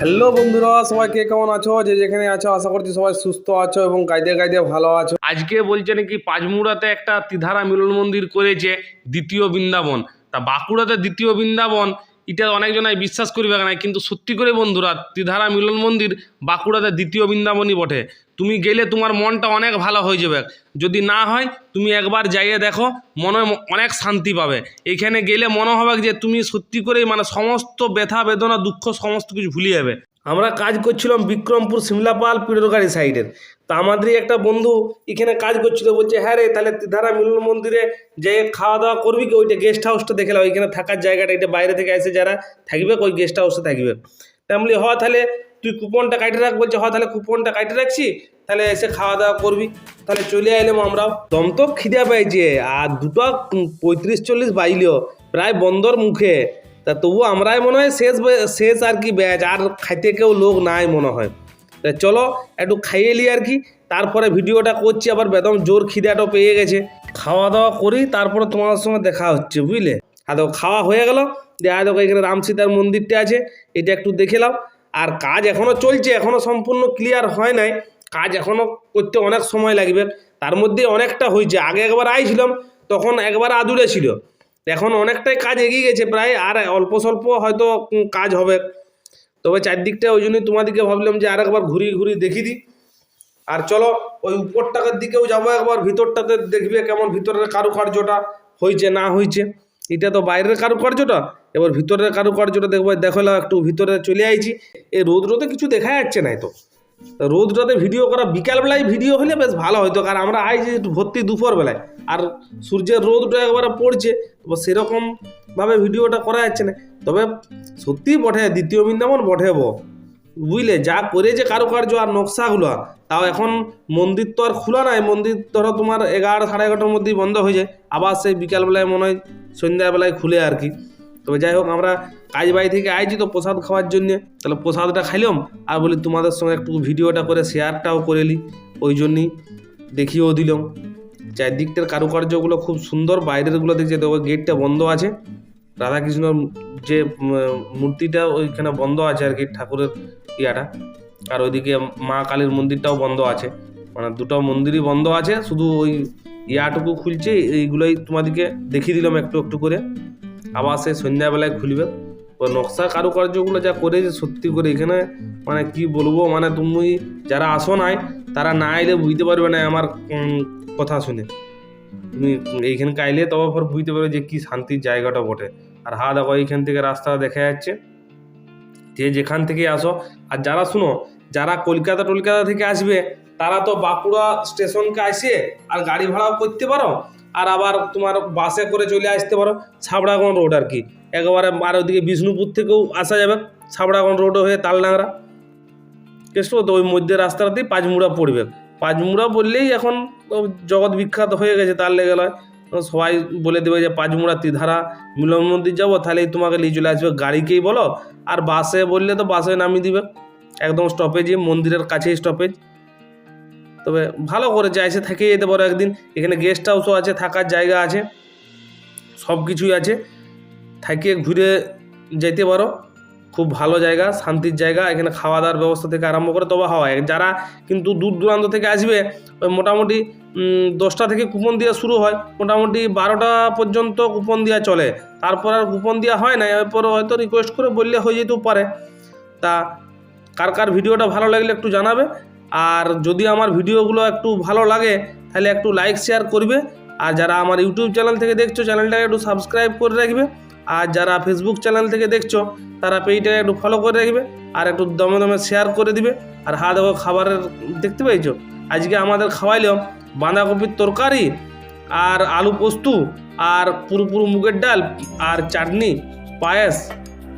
Hello বন্ধুরা, সবাই কে কেমন আছো? যে যেখানে আছো, আশা করছি সবাই সুস্থ আছো এবং গাইদে গাইদে ভালো আছো। আজকে বলছে নাকি পাঁচমুড়াতে একটা তিধারা মিলন মন্দির করেছে দ্বিতীয় বৃন্দাবন। তা বাঁকুড়াতে দ্বিতীয় বৃন্দাবন এটা অনেকজনাই বিশ্বাস করিবে না, কিন্তু সত্যি করে বন্ধুরা, ত্রিধারা মিলন মন্দির বাঁকুড়াতে দ্বিতীয় বৃন্দাবনই বটে। তুমি গেলে তোমার মনটা অনেক ভালো হয়ে যাবে। যদি না হয়, তুমি একবার যাইয়ে দেখো, মনে অনেক শান্তি পাবে। এখানে গেলে মনে হবে যে তুমি সত্যি করেই মানে সমস্ত ব্যথা, বেদনা, দুঃখ, সমস্ত কিছু ভুলিয়ে যাবে। আমরা কাজ করছিলাম বিক্রমপুর সিমলাপাল পিরোরগাড়ি সাইডের। তা আমাদেরই একটা বন্ধু এখানে কাজ করছিল, বলছে হ্যাঁ রে, তাহলে ধারা মিলন মন্দিরে যে খাওয়া দাওয়া করবি কি? ওইটা গেস্ট হাউসটা দেখে দেখলাম ওইখানে থাকার জায়গাটা, এটা বাইরে থেকে এসে যারা থাকবে, ওই গেস্ট হাউসে থাকবে। তা আমি বলি, হ, তাহলে তুই কুপনটা কাটে রাখ। বলছে, হ, তাহলে কুপনটা কাটে রাখছি, তাহলে এসে খাওয়া দাওয়া করবি। তাহলে চলে এলাম আমরাও। দম তো খিদে পাইছে আর দুটো পঁয়ত্রিশ চল্লিশ বাইলিও প্রায় বন্দর মুখে। তা তবু আমরাই মনে হয় শেষ শেষ আর কি ব্যাচ, আর খাইতে কেউ লোক নাই মনে হয়। তা চলো, একটু খাইয়ে নি আর কি। তারপরে ভিডিওটা করছি, আবার বেদম জোর খিদাটাও পেয়ে গেছে। খাওয়া দাওয়া করি, তারপরে তোমার সঙ্গে দেখা হচ্ছে, বুঝলে? আর দেখো, খাওয়া হয়ে গেল। দেখা দেখো, এখানে রাম সীতার মন্দিরটা আছে, এটা একটু দেখেলাম আর কাজ এখনও চলছে এখনও সম্পূর্ণ ক্লিয়ার হয় নাই। কাজ এখনও করতে অনেক সময় লাগবে। তার মধ্যে অনেকটা হয়েছে। আগে একবার আইছিলাম, তখন একবার আদুরে ছিল। এখন অনেকটাই কাজ এগিয়ে গেছে প্রায়, আর অল্প স্বল্প হয়তো কাজ হবে। তবে চারদিকটা ওই জন্যই তোমাদেরকে ভাবলাম যে আর একবার ঘুরিয়ে ঘুরিয়ে দেখি দিই। আর চলো, ওই উপরটাকার দিকেও যাব একবার, ভিতরটাতে দেখবে কেমন ভিতরের কারুকার্যটা হয়েছে, না হয়েছে। এটা তো বাইরের কারুকার্যটা, এবার ভিতরের কারুকার্যটা দেখব দেখলাম একটু ভিতরে চলে আইছি। এই রোদ রোদে কিছু দেখা যাচ্ছে না তা। রোদটাতে ভিডিও করা, বিকালবেলায় ভিডিও হলে বেশ ভালো হতো কারণ আমরা আইছি একটু ভর্তি দুপুরবেলায়। আর সূর্যের রোদটা একবারে পড়ছে, তো সেরকমভাবে ভিডিওটা করা যাচ্ছে না। তবে সত্যিই বটে, দ্বিতীয় বৃন্দাবন বো বুঝলে, যা করেছে কারুকার্য আর নকশাগুলো, তাও এখন মন্দির তো আর খোলা নাই, মন্দির ধরো তোমার এগারো সাড়ে এগারোটার মধ্যেই বন্ধ হয়ে যায়। আবার সেই বিকালবেলায় মনে হয় সন্ধ্যাবেলায় খুলে আর কি। তবে যাই হোক আমরা কাজ বাড়ি থেকে আইছি তো প্রসাদ খাওয়ার জন্য। তাহলে প্রসাদটা খাইলাম, আর বলি তোমাদের সঙ্গে একটু ভিডিওটা করে শেয়ারটাও করে নিই ওই জন্যই দেখিয়েও দিলাম। চারদিকটার কারুকার্যগুলো খুব সুন্দর, বাইরেরগুলো দেখছে, দেখো গেটটা বন্ধ আছে। রাধাকৃষ্ণর যে মূর্তিটা ওইখানে বন্ধ আছে আর কি, ঠাকুরের ইয়াটা। আর ওইদিকে মা কালীর মন্দিরটাও বন্ধ আছে। মানে দুটো মন্দিরই বন্ধ আছে, শুধু ওই ইয়াটুকু খুলছে, এইগুলোই তোমাদেরকে দেখিয়ে দিলাম একটু একটু করে। আবার সে সন্ধ্যাবেলায় খুলবে। ওই নকশা কারুকার্যগুলো যা করেছে সত্যি করে এখানে মানে কি বলব মানে তুমি যারা আসো নাই, তারা না এলে বুঝতে পারবে না আমার কথা শুনে। তুমি এইখানকে আইলে তবে পর বুঝতে পারবে যে কি শান্তির জায়গাটা বটে। আর হা দেখো, এইখান থেকে রাস্তা দেখা যাচ্ছে। যে যেখান থেকে আসো, আর যারা শুনো, যারা কলকাতা টলকাতা থেকে আসবে, তারা তো বাঁকুড়া স্টেশনকে আসে আর গাড়ি ভাড়াও করতে পারো। আর আবার তোমার বাসে করে চলে আসতে পারো ছাবড়াগন রোড আর কি। একেবারে আর ওদিকে বিষ্ণুপুর থেকেও আসা যাবে ছাবড়াগন রোড হয়ে তালডাংরা। কেষ্ট তো ওই মধ্যে রাস্তাটাতেই পাঁচমুড়া পড়বে। পাঁচমুড়া বললেই এখন জগৎ বিখ্যাত হয়ে গেছে, তার লেগে সবাই বলে দেবে যে পাঁচমুড়া তিধারা মিলন মন্দির যাব, তাহলেই তোমাকে নিয়ে চলে আসবে গাড়িকেই বলো। আর বাসে বললে তো বাসে নামিয়ে দিবে। একদম স্টপেজই মন্দিরের কাছেই স্টপেজ তবে ভালো করেছে এসে থেকে যেতে পারো একদিন। এখানে গেস্ট হাউসও আছে, থাকার জায়গা আছে, সব কিছুই আছে। থাকে ঘুরে যেতে পারো। খুব ভালো জায়গা, শান্তির জায়গা। এখানে খাওয়া দাওয়ার ব্যবস্থা থেকে আরম্ভ করে তবে হয়। যারা কিন্তু দূর দূরান্ত থেকে আসবে, ওই মোটামুটি দশটা থেকে কুপন দেওয়া শুরু হয়। মোটামুটি বারোটা পর্যন্ত কুপন দেওয়া চলে। তারপর আর কুপন দেওয়া হয় না। এরপর হয়তো রিকোয়েস্ট করে বললে হয়ে যেতেও পারে। তা কার কার ভিডিওটা ভালো লাগলে একটু জানাবে। আর যদি আমার ভিডিওগুলো একটু ভালো লাগে, তাহলে একটু লাইক শেয়ার করবে। আর যারা আমার ইউটিউব চ্যানেল থেকে দেখছ চ্যানেলটাকে একটু সাবস্ক্রাইব করে রাখবে। আর যারা ফেসবুক চ্যানেল থেকে দেখছ, তারা পেজটাকে একটু ফলো করে রাখবে। আর একটু দমে দমে শেয়ার করে দিবে। আর হা দেখো খাবারের, দেখতে পেয়েছ? আজকে আমাদের খাওয়াইলাম বাঁধাকপির তরকারি, আর আলু পোস্তু, আর পুরো পুরো মুগের ডাল, আর চাটনি, পায়েস,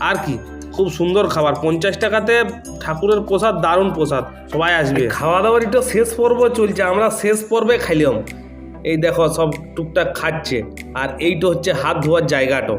আর কি? খুব সুন্দর খাবার। পঞ্চাশ টাকাতে ঠাকুরের প্রসাদ, দারুণ প্রসাদ। সবাই আসবে। খাওয়া দাওয়ার একটু শেষ পর্ব চলছে, আমরা শেষ পর্বে খাইলাম। এই দেখো সব টুকটাক খাচ্ছে। আর এইটা হচ্ছে হাত ধোয়ার জায়গাটা।